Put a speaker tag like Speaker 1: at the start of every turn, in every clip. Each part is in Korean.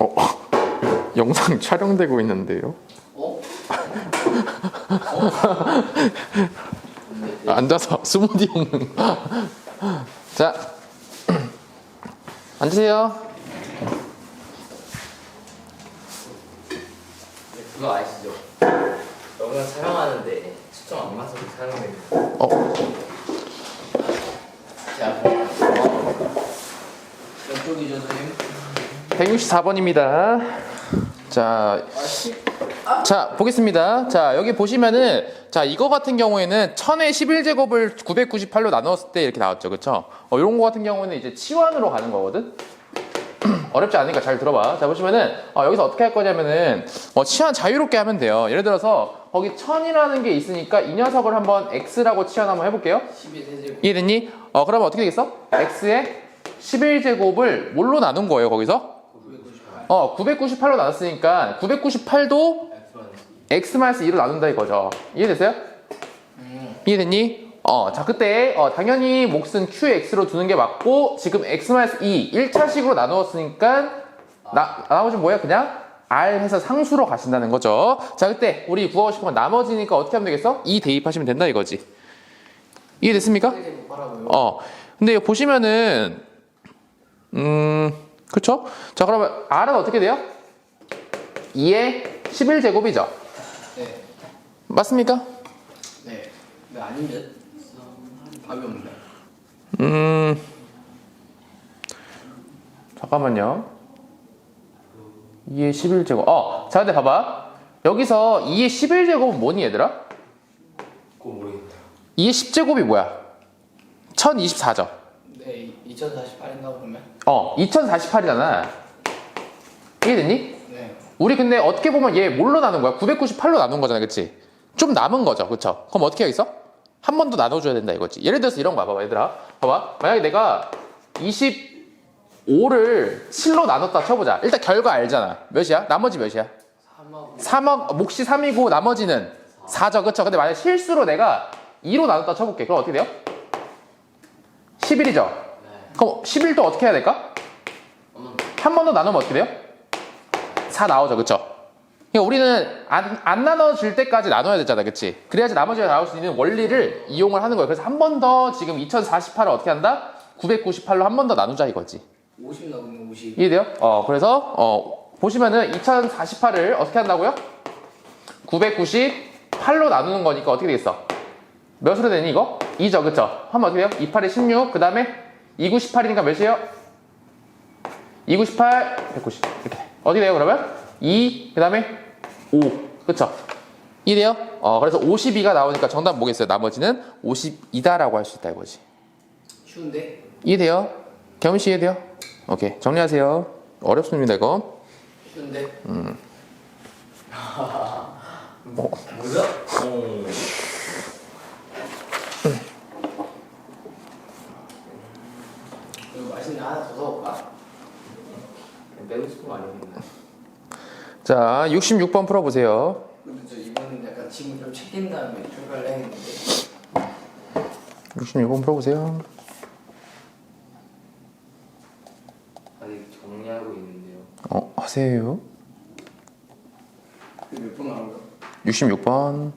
Speaker 1: 어, 영상 촬영되고 있는데요.
Speaker 2: 어?
Speaker 1: 앉아서 스무디 먹는 거. 자, 앉으세요.
Speaker 2: 그거 아시죠? 영상 촬영하는데 초점 안 맞춰서 촬영됩니다.
Speaker 1: 어,
Speaker 2: 자, 이쪽이죠, 선생님?
Speaker 1: 164번입니다. 자. 자 보겠습니다. 자 여기 보시면은 자 이거 같은 경우에는 1000의 11제곱을 998로 나누었을 때 이렇게 나왔죠, 그렇죠? 어, 이런 거 같은 경우는 이제 치환으로 가는 거거든. 어렵지 않으니까 잘 들어봐. 자 보시면은 어, 여기서 어떻게 할 거냐면은 어, 치환 자유롭게 하면 돼요. 예를 들어서 거기 1000이라는 게 있으니까 이 녀석을 한번 x라고 치환 한번 해볼게요.
Speaker 2: 12세제곱.
Speaker 1: 이해됐니? 어 그러면 어떻게 되겠어? x의 11제곱을 뭘로 나눈 거예요 거기서?
Speaker 2: 998.
Speaker 1: 어 998로 나눴으니까 998도 x 2로 나눈다 이거죠. 이해됐어요?
Speaker 2: 음.
Speaker 1: 이해됐니? 어, 자, 그때, 어, 당연히 몫은 qx로 두는 게 맞고, 지금 x 2, 1차식으로 나누었으니까, 나, 나머지는 뭐야? 그냥 r 해서 상수로 가신다는 거죠. 자, 그때 우리 구하고 싶은 건 나머지니까 어떻게 하면 되겠어? 2 대입하시면 된다 이거지. 이해됐습니까?
Speaker 2: 12세제곱 하라고요?
Speaker 1: 어. 근데 여기 보시면은, 음, 그쵸? 자, 그러면 r은 어떻게 돼요? 2의 11제곱이죠.
Speaker 2: 네.
Speaker 1: 맞습니까?
Speaker 2: 네. 네, 아닌데? 답이 없네.
Speaker 1: 음 잠깐만요 2의 11제곱 어! 자 근데 봐봐 여기서 2의 11제곱은 뭐니 얘들아?
Speaker 2: 그거 모르겠다.
Speaker 1: 2의 10제곱이 뭐야? 1024죠
Speaker 2: 네, 2048인가 그러면?
Speaker 1: 어 2048이잖아 이해됐니?
Speaker 2: 네.
Speaker 1: 우리 근데 어떻게 보면 얘 뭘로 나눈 거야? 998로 나눈 거잖아 그치? 좀 남은 거죠 그쵸? 그럼 어떻게 하겠어? 한 번 더 나눠줘야 된다 이거지 예를 들어서 이런 거 봐봐 얘들아 봐봐 만약에 내가 25를 7로 나눴다 쳐보자 일단 결과 알잖아 몇이야? 나머지 몇이야?
Speaker 2: 3하고
Speaker 1: 3억 몫이 3이고 나머지는 4죠 그쵸? 근데 만약 실수로 내가 2로 나눴다 쳐볼게 그럼 어떻게 돼요? 11이죠?
Speaker 2: 네.
Speaker 1: 그럼 11도 어떻게 해야 될까?
Speaker 2: 한번
Speaker 1: 한번 더 나누면 어떻게 돼요? 4 나오죠, 그쵸? 그러니까 우리는 안, 안 나눠질 때까지 나눠야 되잖아, 그치? 그래야지 나머지가 나올 수 있는 원리를 이용을 하는 거예요. 그래서 한 번 더 지금 2048을 어떻게 한다? 998로 한 번 더 나누자 이거지.
Speaker 2: 50 나오면 50.
Speaker 1: 이해돼요? 어, 그래서, 어, 보시면은 2048을 어떻게 한다고요? 998로 나누는 거니까 어떻게 되겠어? 몇으로 되니, 이거? 2죠, 그쵸? 하면 어떻게 돼요? 28에 16, 그 다음에 298이니까 몇이에요? 298, 190. 이렇게. 어떻게 돼요, 그러면? 2, 그 다음에 5. 그쵸? 이래요? 어, 그래서 52가 나오니까 정답 뭐겠어요? 나머지는 52다라고 할 수 있다 이거지.
Speaker 2: 쉬운데?
Speaker 1: 이해돼요? 경민 씨 이해돼요? 오케이. 정리하세요. 어렵습니다, 이거.
Speaker 2: 쉬운데?
Speaker 1: 음.
Speaker 2: 뭐, 뭐야? 어. 이거 맛있는 거 하나 더? 매우 싶은 거 아니겠나?
Speaker 1: 자, 66번 풀어보세요.
Speaker 2: 근데 저 이번엔 약간 짐을 좀 챙긴 다음에 출발을 해야겠는데
Speaker 1: 66번 풀어보세요.
Speaker 2: 아직 정리하고 있는데요
Speaker 1: 어, 하세요.
Speaker 2: 몇번 나온 거?
Speaker 1: 66번.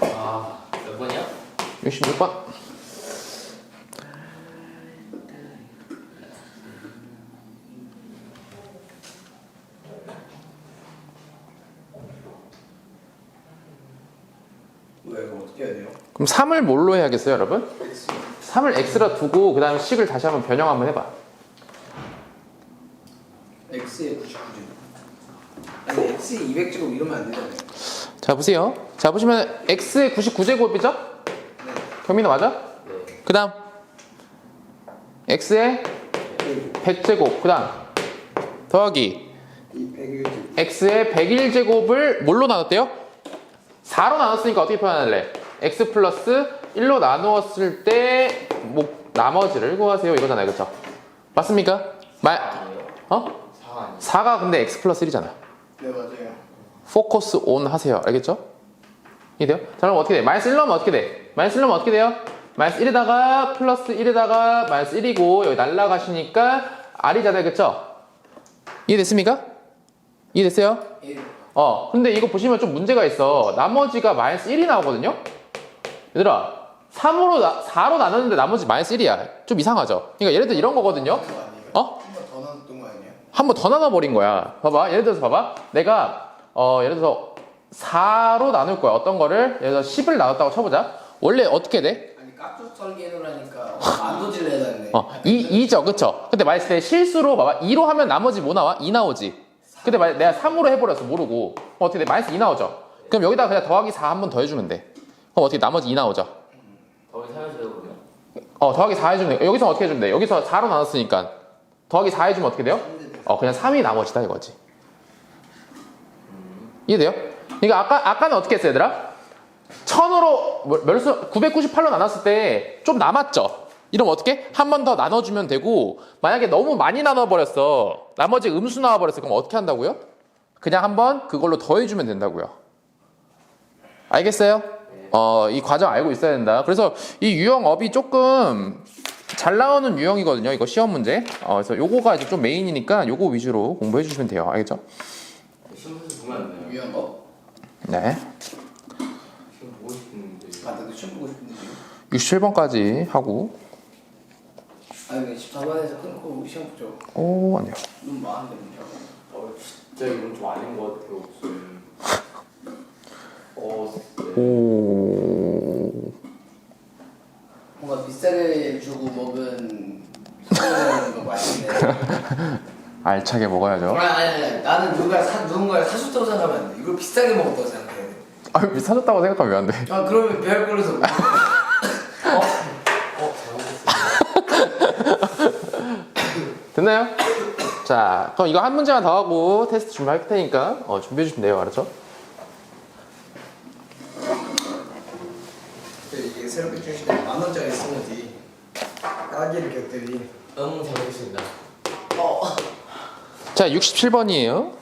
Speaker 2: 아몇 번이야?
Speaker 1: 66번.
Speaker 2: 왜 이거 어떻게 해야 돼요?
Speaker 1: 그럼 3을 뭘로 해야겠어요, 여러분? 3을 x라 두고 그 다음에 식을 다시 한번 변형 한번 해봐.
Speaker 2: x에 99제곱 아니 x에 200 제곱 이러면 안 되잖아요
Speaker 1: 자, 보세요. 자, 보시면 x의 99제곱이죠?
Speaker 2: 네
Speaker 1: 경민아 맞아?
Speaker 2: 네.
Speaker 1: 그 다음 x의 100제곱 그 다음 더하기
Speaker 2: 이 101제곱
Speaker 1: x의 101제곱을 뭘로 나눴대요? 4로 나눴으니까 어떻게 표현할래? x 플러스 1로 나누었을 때 뭐, 나머지를 구하세요 이거잖아요 그쵸? 맞습니까? 말? 어?
Speaker 2: 4 아니에요?
Speaker 1: 4가 근데 x 플러스 1이잖아
Speaker 3: 네 맞아요.
Speaker 1: 포커스 온 하세요 알겠죠? 이해돼요? 자 그럼 어떻게 돼? 마이너스 1 넣으면 어떻게 돼? 마이너스 1 넣으면 어떻게 돼요? 마이너스 1에다가 플러스 1에다가 마이너스 1이고 여기 날라가시니까 r이잖아요 그쵸? 이해됐습니까? 이해됐어요?
Speaker 3: 예.
Speaker 1: 어, 근데 이거 보시면 좀 문제가 있어. 나머지가 마이너스 1이 나오거든요? 얘들아, 3으로, 나, 4로 나눴는데 나머지 마이너스 1이야. 좀 이상하죠? 그러니까 예를 들어 이런 거거든요? 어?
Speaker 3: 한 번 더
Speaker 1: 나눠버린 거야. 봐봐. 예를 들어서 봐봐. 내가, 어, 예를 들어서 4로 나눌 거야. 어떤 거를? 예를 들어서 10을 나눴다고 쳐보자. 원래 어떻게 돼?
Speaker 3: 아니 깍두 썰기 해놓으라니까 안 도질래 했네.
Speaker 1: 어, 2, 2죠. 그쵸? 근데 만약에 때 실수로 봐봐. 2로 하면 나머지 뭐 나와? 2 나오지. 근데 만약 내가 3으로 해버렸어. 모르고. 그럼 어떻게 돼? 마이너스 2 나오죠. 그럼 여기다가 그냥 더하기 4 한 번 더 해주면 돼. 그럼 어떻게 나머지 2 나오죠.
Speaker 2: 거기 살려줘요 그러면?
Speaker 1: 어, 더하기 4 해주면 돼. 여기서 어떻게 해주면 돼? 여기서 4로 나눴으니까. 더하기 4 해주면 어떻게 돼요? 어, 그냥 3이 나머지다 이거지. 이해돼요? 그러니까 아까, 아까는 어떻게 했어, 얘들아? 1000으로, 멸수, 998로 나눴을 때 좀 남았죠? 이러면 어떻게? 한 번 더 나눠주면 되고, 만약에 너무 많이 나눠버렸어. 나머지 음수 나와버렸어. 그럼 어떻게 한다고요? 그냥 한 번 그걸로 더해주면 된다고요. 알겠어요? 어, 이 과정 알고 있어야 된다. 그래서 이 유형업이 조금 잘 나오는 유형이거든요. 이거 시험 문제. 어, 그래서 요거가 이제 좀 메인이니까 요거 위주로 공부해 주시면 돼요. 알겠죠?
Speaker 2: 신문서 보면 안 돼요?
Speaker 3: 거?
Speaker 1: 네.
Speaker 3: 아 시험 보고 싶은데 지금.
Speaker 1: 67번까지 하고.
Speaker 3: 아니 14번에서 끊고 시험 보죠.
Speaker 1: 오, 아니요.
Speaker 3: 눈 많은데 문제가.
Speaker 2: 어 진짜 이건 좀 아닌 것 같아요 무슨 어 네.
Speaker 1: 오.
Speaker 3: 뭔가 비싸게 주고 먹은 소금이라는 거 맛있네.
Speaker 1: 알차게 먹어야죠.
Speaker 3: 아니 아니 아니 나는 누가 사 누군가 사줬다고 생각하면 안 돼. 이걸 비싸게 먹었다고 생각해.
Speaker 1: 아, 사줬다고 생각하면 왜 안 돼?
Speaker 3: 아 그러면 배알 꼴에서
Speaker 2: 어? 어?
Speaker 1: 됐나요? 자, 그럼 이거 한 문제만 더 하고 테스트 준비할 테니까 어, 준비해 주시면 돼요. 알았죠?
Speaker 3: 이게 새롭게 출시된 만 원짜리 스무디 딸기를 곁들이.
Speaker 2: 음 잘못했습니다
Speaker 3: 어.
Speaker 1: 자, 67번이에요.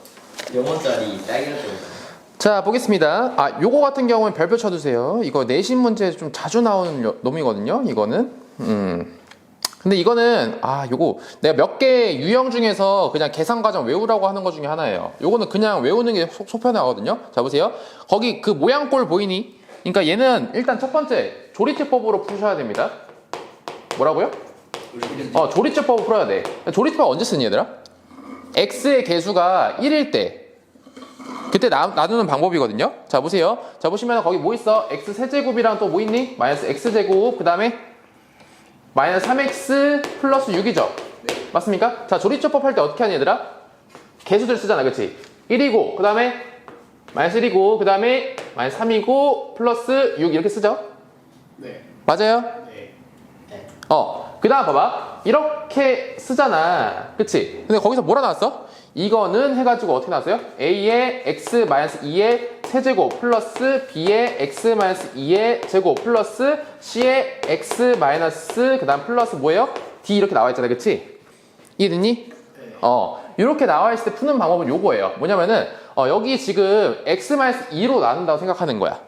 Speaker 2: 영원짜리 딸기를 때문에
Speaker 1: 자 보겠습니다. 아 요거 같은 경우는 별표 쳐주세요. 이거 내신 문제 좀 자주 나오는 요- 놈이거든요. 이거는 음. 근데 이거는 아 요거 내가 몇 개 유형 중에서 그냥 계산 과정 외우라고 하는 것 중에 하나예요. 요거는 그냥 외우는 게 속- 속편하거든요. 자 보세요. 거기 그 모양꼴 보이니? 그러니까 얘는 일단 첫 번째 조리체법으로 푸셔야 됩니다. 뭐라고요? 어 조리체법으로 풀어야 돼. 조리체법 언제 쓰니 얘들아? x의 개수가 1일 때 그때 나, 나누는 방법이거든요. 자 보세요. 자 보시면 거기 뭐 있어? x 세제곱이랑 또 뭐 있니? 마이너스 x 제곱 그 다음에 마이너스 3x 플러스 6이죠. 맞습니까? 자 조리처법 할 때 어떻게 하니 얘들아? 개수들 쓰잖아, 그렇지? 1이고 그 다음에 마이너스 1이고 그 다음에 마이너스 3이고 플러스 6 이렇게 쓰죠.
Speaker 3: 네.
Speaker 1: 맞아요?
Speaker 3: 네.
Speaker 1: 어, 그 다음 봐봐. 이렇게 쓰잖아. 그치? 근데 거기서 뭐라 나왔어? 이거는 해가지고 어떻게 나왔어요? a의 x 2의 세제곱 플러스 b의 x 2의 제곱 플러스 c의 x 그 다음 플러스 뭐예요? d 이렇게 나와 있잖아. 그치? 이해됐니?
Speaker 3: 네.
Speaker 1: 어, 이렇게 나와 있을 때 푸는 방법은 요거예요. 뭐냐면은, 어, 여기 지금 x 2로 나눈다고 생각하는 거야.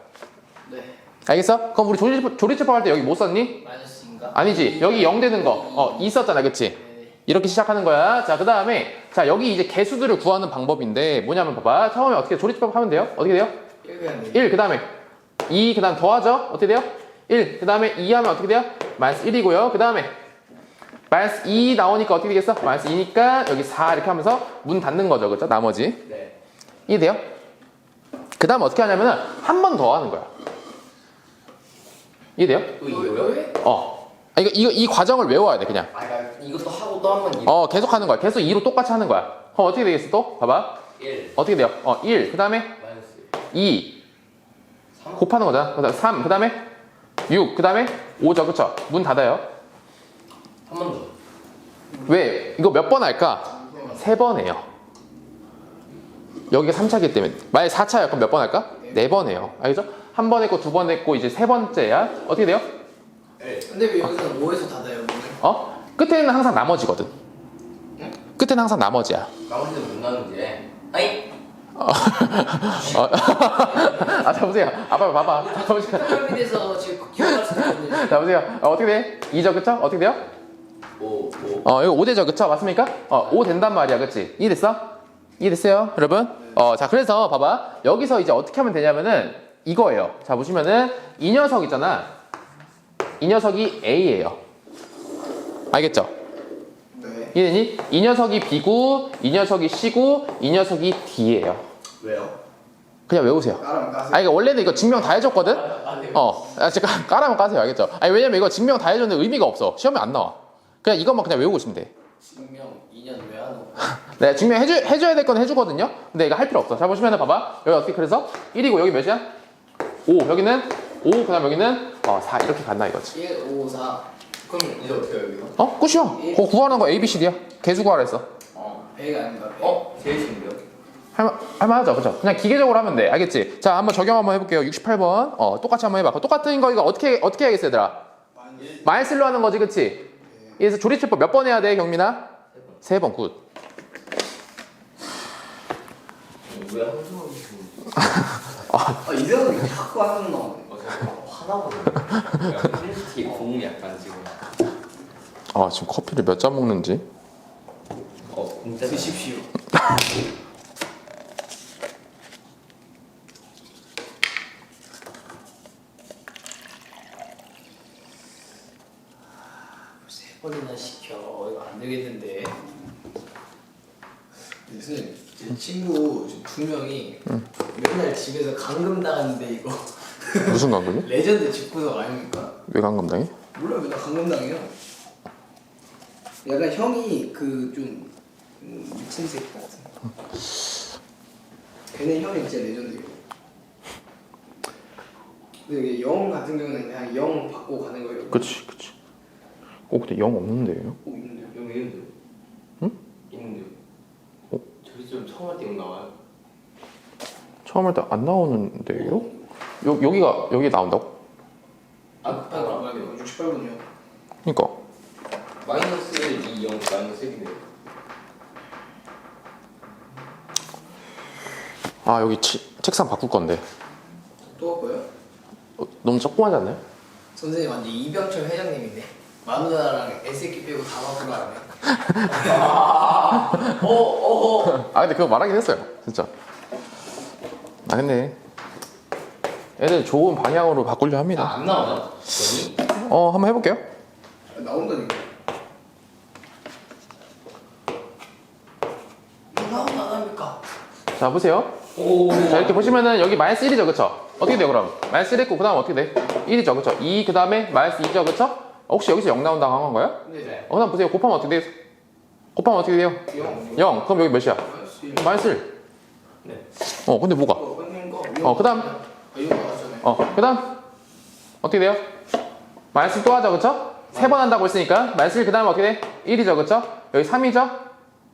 Speaker 3: 네.
Speaker 1: 알겠어? 그럼 우리 조리집, 조리집법 할때 여기 뭐 썼니?
Speaker 3: 마이너스인가?
Speaker 1: 아니지. 여기 0 되는 거. 어, 있었잖아. 그치?
Speaker 3: 네.
Speaker 1: 이렇게 시작하는 거야. 자, 그 다음에, 자, 여기 이제 개수들을 구하는 방법인데, 뭐냐면 봐봐. 처음에 어떻게 조리집법 하면 돼요? 어떻게 돼요?
Speaker 3: 1그
Speaker 1: 1, 그 다음에 2, 그 다음 더하죠? 어떻게 돼요? 1, 그 다음에 2 하면 어떻게 돼요? 마이너스 1이고요. 그 다음에 마이너스 2 나오니까 어떻게 되겠어? 마이너스 2니까 여기 4 이렇게 하면서 문 닫는 거죠. 그죠? 나머지.
Speaker 2: 네
Speaker 1: 이해 돼요? 그 다음 어떻게 하냐면은 한 번 더 하는 거야. 이해 돼요?
Speaker 2: 또 이거요?
Speaker 1: 어. 아, 이거, 이거, 이 과정을 외워야 돼, 그냥.
Speaker 2: 아 이것도 하고 또 한번 이거
Speaker 1: 어, 계속 하는 거야. 계속 2로 똑같이 하는 거야. 그럼 어떻게 되겠어, 또? 봐봐.
Speaker 2: 1
Speaker 1: 어떻게 돼요? 어, 1, 그 다음에
Speaker 2: 마이너스
Speaker 1: 2,
Speaker 2: 3
Speaker 1: 곱하는 거잖아. 그 다음 3, 그 다음에 6, 그 다음에 5죠, 그쵸? 문 닫아요.
Speaker 2: 한 번 더.
Speaker 1: 왜? 이거 몇 번 할까? 세 번 해요. 여기가 3차기 때문에. 만약에 4차야, 그럼 몇 번 할까? 네 번 해요. 알겠죠? 한 번 했고 두 번 했고 이제 세 번째야. 어떻게 돼요?
Speaker 2: 네.
Speaker 3: 근데 왜 여기서는 5에서 닫아요?
Speaker 1: 어? 끝에는 항상 나머지거든.
Speaker 3: 응?
Speaker 1: 끝에는 항상 나머지야.
Speaker 2: 나머지는 못 나는데. 아이.
Speaker 1: 어. 아, 자 보세요. 아빠 봐봐. 보세요.
Speaker 3: 피라미드에서 지금 기억할
Speaker 1: 수자 보세요. 어, 어떻게 돼? 2죠, 그쵸? 어떻게 돼요?
Speaker 2: 오, 오.
Speaker 1: 어, 이거 5대죠, 그쵸? 맞습니까? 어, 5 된단 말이야, 그치? 이해됐어? 이해됐어요, 여러분? 어, 자, 그래서 봐봐. 여기서 이제 어떻게 하면 되냐면은 이거예요. 자, 보시면은 이 녀석 있잖아. 이 녀석이 A예요. 알겠죠?
Speaker 3: 네
Speaker 1: 이해되니? 이 녀석이 B고, 이 녀석이 C고, 이 녀석이 D예요.
Speaker 2: 왜요?
Speaker 1: 그냥 외우세요.
Speaker 3: 까라면 까세요
Speaker 1: 아, 이거 원래는 이거 증명 다 해줬거든?
Speaker 2: 아, 네.
Speaker 1: 어, 아, 잠깐 까라면 까세요, 알겠죠? 아니, 왜냐면 이거 증명 다 해줬는데 의미가 없어. 시험에 안 나와. 그냥 이것만 그냥 외우고 있으면 돼.
Speaker 3: 증명 2년 왜 하노?
Speaker 1: 네, 증명 해주, 해줘야 될 건 해주거든요? 근데 이거 할 필요 없어. 자, 보시면은 봐봐. 여기 어떻게 그래서 1이고 여기 몇이야? 5. 여기는 5, 그 다음 여기는 어, 4. 이렇게 간다 이거지.
Speaker 3: 1, 5, 4
Speaker 2: 그럼 이제 어떻게 해요, 여기서?
Speaker 1: 어? 끝이야. 그거 구하는 거 A, B, C, D야. 개수 구하라 했어.
Speaker 3: 어 100 아닌가 100
Speaker 2: 어? 제일 쉬운데요?
Speaker 1: 할만, 할만하죠? 그죠? 그냥 기계적으로 하면 돼. 알겠지? 자, 한번 적용 한번 해볼게요. 68번. 어, 똑같이 한번 해봐. 똑같은 거 이거 어떻게, 어떻게 해야겠어, 얘들아? 마이너스로 하는 거지, 그치? 그래서 조리체법 몇 번 해야 돼, 경민아? 세 번, 굿.
Speaker 2: 왜 쉬고?
Speaker 3: 아 이대로 자꾸 하는 거
Speaker 2: 어, 저 화나거든요. 약간 지금.
Speaker 1: 아, 지금 커피를 몇 잔 먹는지.
Speaker 2: 어, 공짜.
Speaker 3: 드십시오 세 번이나 시켜 이거 안 되겠는데 선생님 제 친구 두 명이 맨날 집에서 감금 당하는데 이거
Speaker 1: 무슨 감금이?
Speaker 3: 레전드 집구석 아닙니까?
Speaker 1: 왜 감금당해?
Speaker 3: 몰라 맨날 감금 당해요 약간 형이 그 좀 미친 새끼 같은 걔네 형이 진짜 레전드예요 근데 이게 영 같은 경우는 그냥 영 받고 가는 거예요
Speaker 1: 그치, 그치. 어, 근데 영 없는데요?
Speaker 3: 오 있는데요?
Speaker 2: 여기 있는데요?
Speaker 1: 응?
Speaker 2: 있는데요?
Speaker 1: 어?
Speaker 2: 저기 좀 처음 할때 이거 나와요?
Speaker 1: 처음 할 때 안 나오는데요? 여, 여기가, 여기 나온다고?
Speaker 2: 아,
Speaker 3: 아,
Speaker 2: 아,
Speaker 3: 아, 68분이요
Speaker 1: 그니까.
Speaker 2: 마이너스 1, 2, 0, 마이너스 1이네요.
Speaker 1: 아, 여기 치, 책상 바꿀 건데.
Speaker 3: 또 할거예요?
Speaker 1: 어, 너무 조그마하지 않나요?
Speaker 3: 선생님 완전 이병철 회장님이네 마누라랑 애새끼 빼고 다 바꾸라
Speaker 2: 어, 어, 어.
Speaker 1: 아, 근데 그거 말하긴 했어요. 진짜. 아, 근데. 애들 좋은 방향으로 바꾸려 합니다.
Speaker 2: 안 나오나? 여기?
Speaker 1: 어, 한번 해볼게요.
Speaker 3: 나온다니까 뭐 나오나 안 합니까?
Speaker 1: 자, 보세요.
Speaker 2: 오.
Speaker 1: 자, 이렇게 보시면은 여기 마이너스 1이죠, 그쵸? 어떻게 돼요, 그럼? 마이너스 1 했고, 그 다음 어떻게 돼? 1이죠, 그쵸? 2, 그 다음에 마이너스 2죠, 그쵸? 혹시 여기서 0 나온다고 한 건가요?
Speaker 3: 네
Speaker 1: 어, 그 다음 보세요. 곱하면 어떻게 돼요? 곱하면 어떻게 돼요?
Speaker 3: 영
Speaker 1: 0. 그럼 여기 몇이야?
Speaker 3: 마이너스
Speaker 1: 마이너스 1.
Speaker 2: 네.
Speaker 1: 어, 근데 뭐가?
Speaker 3: 어,
Speaker 1: 어, 그다음. 어, 그 다음 어떻게 돼요? 마이너스 또 하죠, 그쵸? 세 번 한다고 했으니까 마이너스 1, 그 다음에 어떻게 돼? 1이죠, 그쵸? 여기 3이죠?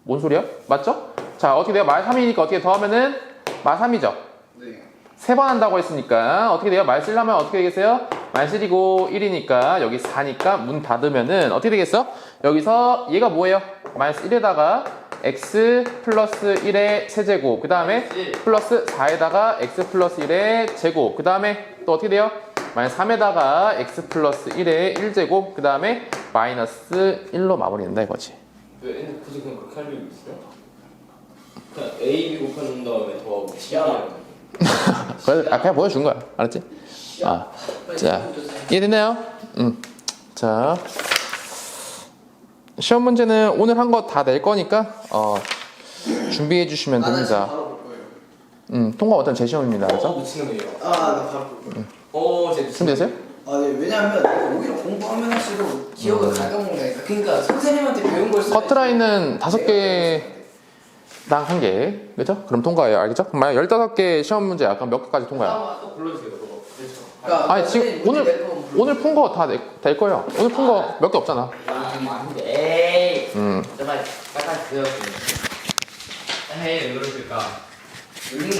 Speaker 1: 뭔 소리야? 맞죠? 자, 어떻게 돼요? 마이너스 3이니까 어떻게 더하면은 마이너스 3이죠?
Speaker 3: 네
Speaker 1: 세 번 한다고 했으니까 어떻게 돼요? 마이너스 1 하면 어떻게 되겠어요? 마이너스 1이고 1이니까 여기 4니까 문 닫으면은 어떻게 되겠어? 여기서 얘가 뭐예요? 마이너스 1에다가 x 플러스 1의 세제곱 그 다음에
Speaker 2: 마이너스 1.
Speaker 1: 플러스 4에다가 x 플러스 1의 제곱 그 다음에 또 어떻게 돼요? 마이너스 3에다가 x 플러스 1의 1제곱 그 다음에 마이너스 1로 마무리된다 이거지
Speaker 2: 왜 굳이 그냥 그렇게 할 이유 있어요? 그냥 A, B 곱해놓은 다음에 더하고 C랑
Speaker 1: 그래, 아, 그냥 보여준 거야 알았지? 아, 자 이해됐나요? 음. 자 시험 문제는 오늘 한 거 다 낼 거니까 어, 준비해 주시면
Speaker 3: 아, 나 지금
Speaker 1: 됩니다
Speaker 3: 바로 볼 거예요
Speaker 1: 음, 통과 어떤 제 시험입니다
Speaker 2: 어,
Speaker 1: 그래서
Speaker 2: 미친놈이에요
Speaker 3: 아 나 바로 볼 거예요
Speaker 2: 어, 제
Speaker 1: 준비되세요?
Speaker 3: 아, 네, 왜냐하면 오히려 공부하면 할수록 기억을 가까운다니까. 그러니까 선생님한테 배운 걸.
Speaker 1: 커트라인은 다섯 개당 한 개, 그죠? 그럼 통과예요, 알겠죠? 만약 15개 시험 문제 약간 몇 개까지 통과요?
Speaker 2: 한번 또 불러주세요, 그거. 그렇죠.
Speaker 3: 그러니까
Speaker 1: 아니, 지금 오늘- 오늘 푼 거 다 될 거예요. 오늘 푼 거 몇 개 없잖아.
Speaker 2: 아, 에이.
Speaker 1: 음.
Speaker 2: 잠깐, 약간 그래요. 에이, 왜 그러실까?
Speaker 3: 음.